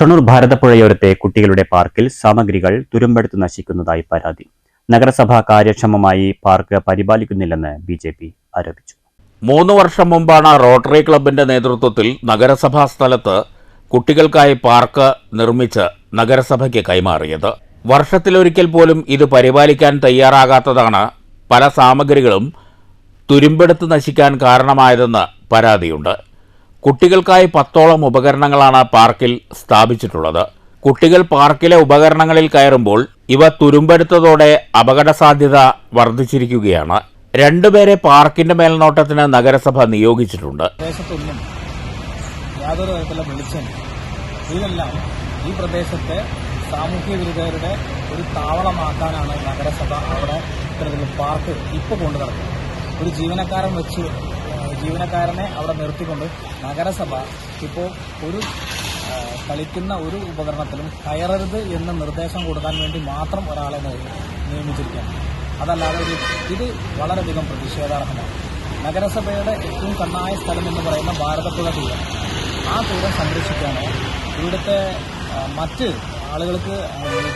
ഷൊണൂർ ഭാരതപ്പുഴയോരത്തെ കുട്ടികളുടെ പാർക്കിൽ സാമഗ്രികൾ തുരുമ്പെടുത്ത് നശിക്കുന്നതായി പരാതി. നഗരസഭ കാര്യക്ഷമമായി പാർക്ക് പരിപാലിക്കുന്നില്ലെന്ന് ബി ജെ പി ആരോപിച്ചു. മൂന്ന് വർഷം മുമ്പാണ് റോട്ടറി ക്ലബിന്റെ നേതൃത്വത്തിൽ നഗരസഭാ സ്ഥലത്ത് കുട്ടികൾക്കായി പാർക്ക് നിർമ്മിച്ച് നഗരസഭയ്ക്ക് കൈമാറിയത്. വർഷത്തിലൊരിക്കൽ പോലും ഇത് പരിപാലിക്കാൻ തയ്യാറാകാത്തതാണ് പല സാമഗ്രികളും തുരുമ്പെടുത്ത് നശിക്കാൻ കാരണമായതെന്ന് പരാതിയുണ്ട്. കുട്ടികൾക്കായി പത്തോളം ഉപകരണങ്ങളാണ് പാർക്കിൽ സ്ഥാപിച്ചിട്ടുള്ളത്. കുട്ടികൾ പാർക്കിലെ ഉപകരണങ്ങളിൽ കയറുമ്പോൾ ഇവ തുരുമ്പെടുത്തതോടെ അപകട സാധ്യത വർദ്ധിച്ചിരിക്കുകയാണ്. രണ്ടുപേരെ പാർക്കിന്റെ മേൽനോട്ടത്തിന് നഗരസഭ നിയോഗിച്ചിട്ടുണ്ട്. യാതൊരു തരത്തിലുള്ള വെളിച്ചമില്ല ഇതെല്ലാം ഈ പ്രദേശത്തെ സാമൂഹ്യ വിരുദ്ധരുടെ ഒരു താവളമാക്കാനാണ് നഗരസഭ അവിടെ ഇത്തരത്തിലുള്ള പാർക്ക് ഇപ്പോൾ കൊണ്ടു നടക്കുന്നത് ഒരു ജീവനക്കാരൻ വെച്ച് ജീവനക്കാരനെ അവിടെ നിർത്തിക്കൊണ്ട് നഗരസഭ ഇപ്പോൾ ഒരു കളിക്കുന്ന ഒരു ഉപകരണത്തിലും കയറരുത് എന്ന നിർദ്ദേശം കൊടുക്കാൻ വേണ്ടി മാത്രം ഒരാളെ നിയ- നിയമിച്ചിരിക്കുകയാണ്. അതല്ലാതെ ഒരു ഇത് വളരെയധികം പ്രതിഷേധാർഹമാണ്. നഗരസഭയുടെ ഏറ്റവും കണ്ണായ സ്ഥലം എന്ന് പറയുന്ന ഭാരതപ്പുഴ തീരം. ആ തീരം സംരക്ഷിക്കാനോ ഇവിടുത്തെ മറ്റ് ആളുകൾക്ക്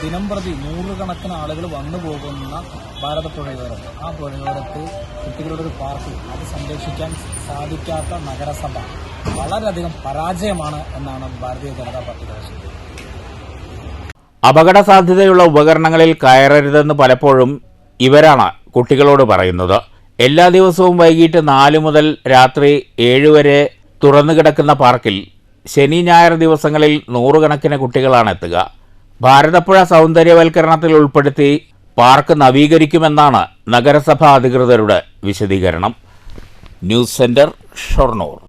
ദിനം പ്രതി നൂറുകണക്കിന് ആളുകൾ വന്നു പോകുന്ന ഭാരതപ്പുഴയോരം ആ പുഴയോരത്ത് കുട്ടികളുടെ ഒരു പാർക്ക് അത് സംരക്ഷിക്കാൻ സാധിക്കാത്ത നഗരസഭ വളരെയധികം പരാജയമാണ് എന്നാണ് ഭാരതീയ ജനതാ പാർട്ടി ആവശ്യം അപകട സാധ്യതയുള്ള ഉപകരണങ്ങളിൽ കയറരുതെന്ന് പലപ്പോഴും ഇവരാണ് കുട്ടികളോട് പറയുന്നത്. എല്ലാ ദിവസവും വൈകിട്ട് നാല് മുതൽ രാത്രി ഏഴ് വരെ തുറന്നു കിടക്കുന്ന പാർക്കിൽ ശനി ഞായർ ദിവസങ്ങളിൽ നൂറുകണക്കിന് കുട്ടികളാണ് എത്തുക. ഭാരതപ്പുഴ സൗന്ദര്യവൽക്കരണത്തിൽ ഉൾപ്പെടുത്തി പാർക്ക് നവീകരിക്കുമെന്നാണ് നഗരസഭാ അധികൃതരുടെ വിശദീകരണം. News centre Shoranur.